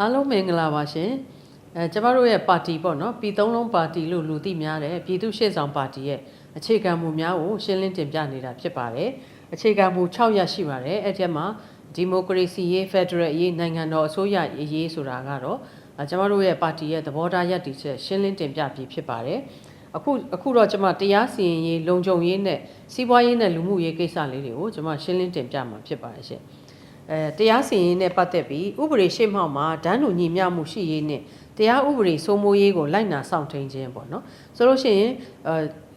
အားလုံးမင်္ဂလာပါရှင်အဲကျမတို့ရဲ့ပါတီပေါ့နော်ပြည်သုံးလုံးပါတီလို့လူသိများတယ်ပြည်သူ့ရှေ့ဆောင်ပါတီရဲ့အခြေခံမူများကိုရှင်းလင်းတင်ပြနေတာဖြစ်ပါတယ်အခြေခံမူ6ရပ်ရှိပါတယ်အဲ့ဒီမှာဒီမိုကရေစီရေးဖက်ဒရယ်ရေးနိုင်ငံတော်အစိုးရရေးဆိုတာကတော့အဲကျမတို့ရဲ့ပါတီရဲ့သဘောထားရပ်တည်ချက်ရှင်းလင်းတင်ပြပြီးဖြစ်ပါတယ်အခုအခုတော့ကျွန်မတရားစီရင်ရေးလုံခြုံရေးနဲ့စီးပွားရေးနဲ့လူမှုရေးကိစ္စလေးတွေကိုကျွန်မရှင်းလင်းတင်ပြမှာဖြစ်ပါတယ်ရှင် အဲတရားစီရင်နဲ့ပတ်သက်ပြီးဥပဒေရှေ့မှောက်မှာဒန်းလူညီမျှမှုရှိရေးနဲ့တရားဥပဒေစိုးမိုးရေးကိုလိုက်နာဆောင်ထိန်ခြင်းပေါ့နော်ဆိုလို့ရှိရင်အဲ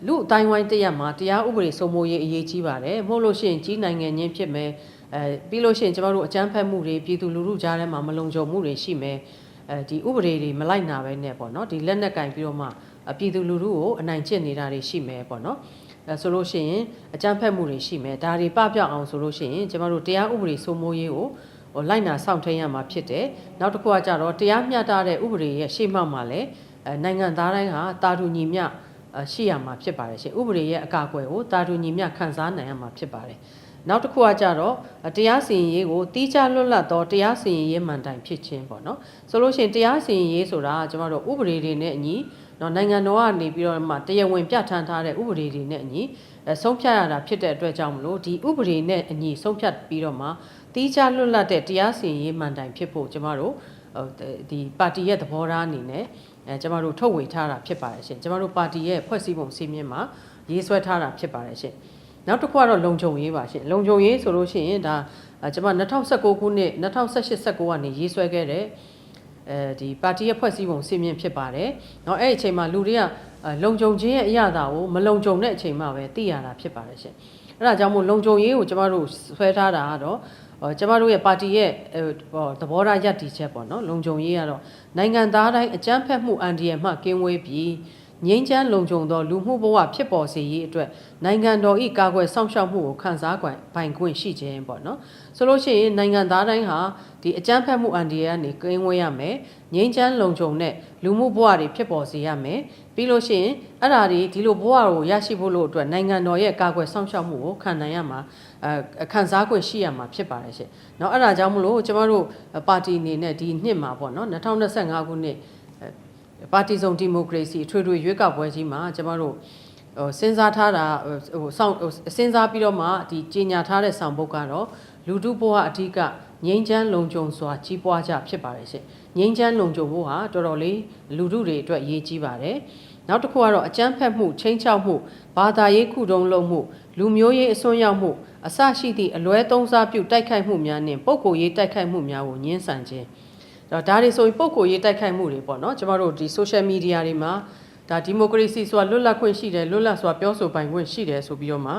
လူအတိုင်းဝိုင်းတစ်ရက်မှာတရားဥပဒေစိုးမိုးရေးအရေးကြီးပါတယ်မဟုတ်လို့ရှိရင်ကြီးနိုင်ငံချင်းဖြစ်မယ်အဲပြီးလို့ရှိရင်ကျမတို့အကြမ်းဖက်မှုတွေပြည်သူလူထုကြားထဲမှာမလုံခြုံမှုတွေရှိမယ်အဲဒီဥပဒေတွေမလိုက်နာပဲနဲ့ပေါ့နော်ဒီလက်နက်ကင်ပြီးတော့မှအပြည်သူလူထုကိုအနိုင်ကျင့်နေတာတွေရှိမယ်ပေါ့နော်အဲ ဆိုလို့ရှိရင်အကြမ်းဖက်မှုတွေရှိမယ်ဒါတွေပပျောက်အောင်ဆိုလို့ရှိရင်ကျမတို့တရားဥပဒေစိုးမိုးရေးကိုဟိုလိုက်နာစောင့်ထိန်ရမှာဖြစ်တယ်နောက်တစ်ခုကကြတော့တရားမျှတတဲ့ဥပဒေရဲ့ရှေ့မှောက်မှာလည်းအဲနိုင်ငံသားတိုင်းဟာတာတူညီမျှအဲရှိရမှာဖြစ်ပါတယ်ရှင်ဥပဒေရဲ့အကာအကွယ်ကိုတာတူညီမျှခံစားနိုင်ရမှာဖြစ်ပါတယ်နောက်တစ်ခုကကြတော့တရားစီရင်ရေးကိုတီးခြားလွတ်လပ်သောတရားစီရင်ရေးမှန်တိုင်ဖြစ်ခြင်းပေါ့နော်ဆိုလို့ရှိရင်တရားစီရင်ရေးဆိုတာကကျမတို့ဥပဒေတွေနဲ့အညီ နော်နိုင်ငံတော်ကနေပြီးတော့မှတရားဝင်ပြဋ္ဌာန်းထားတဲ့ဥပဒေတွေနဲ့အညီအဲဆုံးဖြတ်ရတာဖြစ်တဲ့အတွက်ကြောင့်မလို့ဒီဥပဒေနဲ့အညီဆုံးဖြတ်ပြီးတော့မှတီးခြားလွတ်လပ်တဲ့တရားစီရင်ရေးမှန်တိုင်ဖြစ်ဖို့ကျမတို့ဟိုဒီပါတီရဲ့သဘောထားအနေနဲ့အဲကျမတို့ထုတ်ဝေထားတာဖြစ်ပါတယ်ရှင်ကျမတို့ပါတီရဲ့ဖွဲ့စည်းပုံစည်းမျဉ်းမှာရေးဆွဲထားတာဖြစ်ပါတယ်ရှင်နောက်တစ်ခုကတော့လုံခြုံရေးပါရှင်လုံခြုံရေးဆိုလို့ရှိရင်ဒါအဲကျွန်မ2019ခုနှစ်2018 19ကနေရေးဆွဲခဲ့တဲ့ အဲဒီပါတီရဲ့ဖွဲ့စည်းပုံစင်မြင့်ဖြစ်ပါတယ်။နော်အဲ့ဒီအချိန်မှာလူတွေကလုံခြုံခြင်းရဲ့အရာတာကိုမလုံခြုံတဲ့အချိန်မှာပဲသိရတာဖြစ်ပါတယ်ရှင်။အဲ့ဒါကြောင့်မို့လုံခြုံရေးကိုကျမတို့ဆွဲထားတာကတော့ကျမတို့ရဲ့ပါတီရဲ့သဘောထားယက်တီချက်ပေါ့နော်လုံခြုံရေးကတော့နိုင်ငံသားတိုင်းအကြမ်းဖက်မှုအန္တရာယ်မှကင်းဝေးပြီး ငြိမ်းချမ်းလုံခြုံသောလူမှုဘဝဖြစ်ပေါ်စေရေးအတွက်နိုင်ငံတော်၏ကာကွယ်စောင့်ရှောက်မှုကိုခံစား권ပိုင်권ရှိခြင်းပေါ့နော်ဆိုလို့ရှိရင်နိုင်ငံသားတိုင်းဟာဒီအကြမ်းဖက်မှုအန္တရာယ်ကနေကင်းဝေးရမယ်ငြိမ်းချမ်းလုံခြုံတဲ့လူမှုဘဝတွေဖြစ်ပေါ်စေရမယ်ပြီးလို့ရှိရင်အဲ့ဓာတွေဒီလိုဘဝကိုရရှိဖို့လို့အတွက်နိုင်ငံတော်ရဲ့ကာကွယ်စောင့်ရှောက်မှုကိုခံနိုင်ရမှာအဲခံစား권ရှိရမှာဖြစ်ပါတယ်ရှင်။နောက်အဲ့ဒါကြောင့်မလို့ကျမတို့ပါတီအနေနဲ့ဒီနှစ်မှာပေါ့နော်2025ခုနှစ် ပါတီစုံဒီမိုကရေစီအထွေထွေရွေးကောက်ပွဲကြီးမှာကျမတို့ဟိုစဉ်းစားထားတာဟိုစောင့်စဉ်းစားပြီးတော့မှဒီကြီးညာထားတဲ့ဆောင်ပုဒ်ကတော့လူထုဘဝအဓိကငြိမ်းချမ်းလုံခြုံစွာကြီးပွားကြဖြစ်ပါတယ်ရှင်ငြိမ်းချမ်းလုံခြုံဖို့ဟာတော်တော်လေးလူထုတွေအတွက်အရေးကြီးပါတယ်နောက်တစ်ခုကတော့အကြမ်းဖက်မှုချင်းချောက်မှုဘာသာရေးခုတုံးလုံးမှုလူမျိုးရေးအစွန်းရောက်မှုအစရှိသည့်အလွဲသုံးစားပြုတိုက်ခိုက်မှုများနှင့်ပုံကိုရေးတိုက်ခိုက်မှုများကိုညှင်းဆန်ခြင်း ဒါဒါတွေဆိုရင်ပုံကိုရေးတိုက်ခိုက်မှုတွေပေါ့နော်ကျမတို့ဒီ social media တွေမှာဒါဒီမိုကရေစီဆိုတာလွတ်လပ်ခွင့်ရှိတယ်လွတ်လပ်စွာပြောဆိုပိုင်ခွင့်ရှိတယ်ဆိုပြီးတော့မှ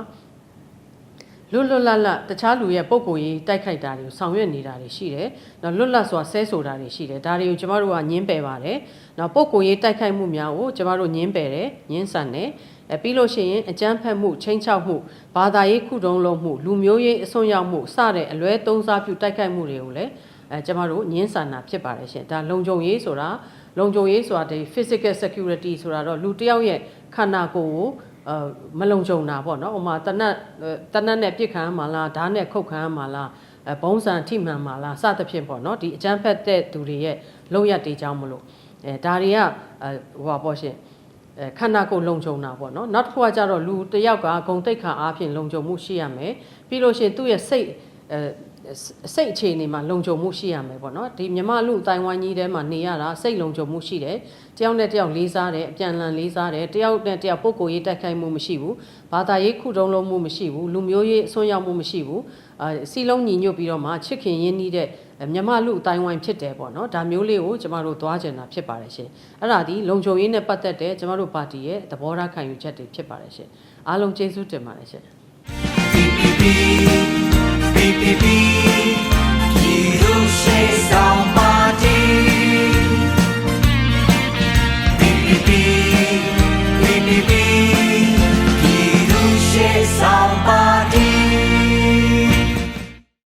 လွတ်လွတ်လပ်လပ်တခြားလူရဲ့ပုံကိုရေးတိုက်ခိုက်တာတွေကိုဆောင်ရွက်နေတာတွေရှိတယ်။နော်လွတ်လပ်စွာဆဲဆိုတာတွေရှိတယ်။ဒါတွေကိုကျမတို့ကညင်းပယ်ပါတယ်။နော်ပုံကိုရေးတိုက်ခိုက်မှုများကိုကျမတို့ညင်းပယ်တယ်၊ညင်းဆန်တယ်။အဲပြီးလို့ရှိရင်အကြမ်းဖက်မှုချင်းချောက်မှုဘာသာရေးခုတုံးလုံးမှုလူမျိုးရေးအစွန်းရောက်မှုစတဲ့အလွဲသုံးစားပြုတိုက်ခိုက်မှုတွေကိုလည်း အဲကျမတို့ညင်းဆန်တာဖြစ်ပါတယ်ရှင်ဒါလုံခြုံရေးဆိုတာလုံခြုံရေးဆိုတာဒီ physical security ဆိုတာတော့လူတစ်ယောက်ရဲ့ခန္ဓာကိုယ်ကိုအဲမလုံခြုံတာပေါ့နော်ဟိုမှာတနတ်တနတ်နဲ့ပြစ်ခံရမှာလားဓာတ်နဲ့ခုတ်ခံရမှာလားအဲဘုံစံထိမှန်မှာလားစသဖြင့်ပေါ့နော်ဒီအကြမ်းဖက်တဲ့သူတွေရဲ့လုံရက်တေးကြောင်းမလို့အဲဒါတွေကအဲဟိုပါပေါ့ရှင်အဲခန္ဓာကိုယ်လုံခြုံတာပေါ့နော်နောက်တစ်ခုကကြတော့လူတစ်ယောက်ကဂုံတိတ်ခါအားဖြင့်လုံခြုံမှုရှိရမယ်ပြီးလို့ရှိရင်သူ့ရဲ့စိတ်အဲ စိတ်အခြေအနေမှာလုံခြုံမှုရှိရမယ်ပေါ့နော်ဒီမြမလူအတိုင်းဝိုင်းကြီးထဲမှာနေရတာစိတ်လုံခြုံမှုရှိတယ်တယောက်နဲ့တယောက်လေးစားတယ်အပြန်အလှန်လေးစားတယ်တယောက်နဲ့တယောက်ပုဂ္ဂိုလ်ရေးတိုက်ခိုက်မှုမရှိဘူးဘာသာရေးခုတုံးလုံးမှုမရှိဘူးလူမျိုးရေးအစွန်းရောက်မှုမရှိဘူးအာစီလုံးညီညွတ်ပြီးတော့မှချစ်ခင်ရင်းနှီးတဲ့မြမလူအတိုင်းဝိုင်းဖြစ်တယ်ပေါ့နော်ဒါမျိုးလေးကိုကျမတို့သွားကြတာဖြစ်ပါတယ်ရှင်အဲ့ဒါဒီလုံခြုံရေးနဲ့ပတ်သက်တဲ့ကျမတို့ပါတီရဲ့သဘောထားခံယူချက်တွေဖြစ်ပါတယ်ရှင်အားလုံးကျေးဇူးတင်ပါတယ်ရှင် PPP, PPP, ပြည်သူ့ရှေ့ဆောင်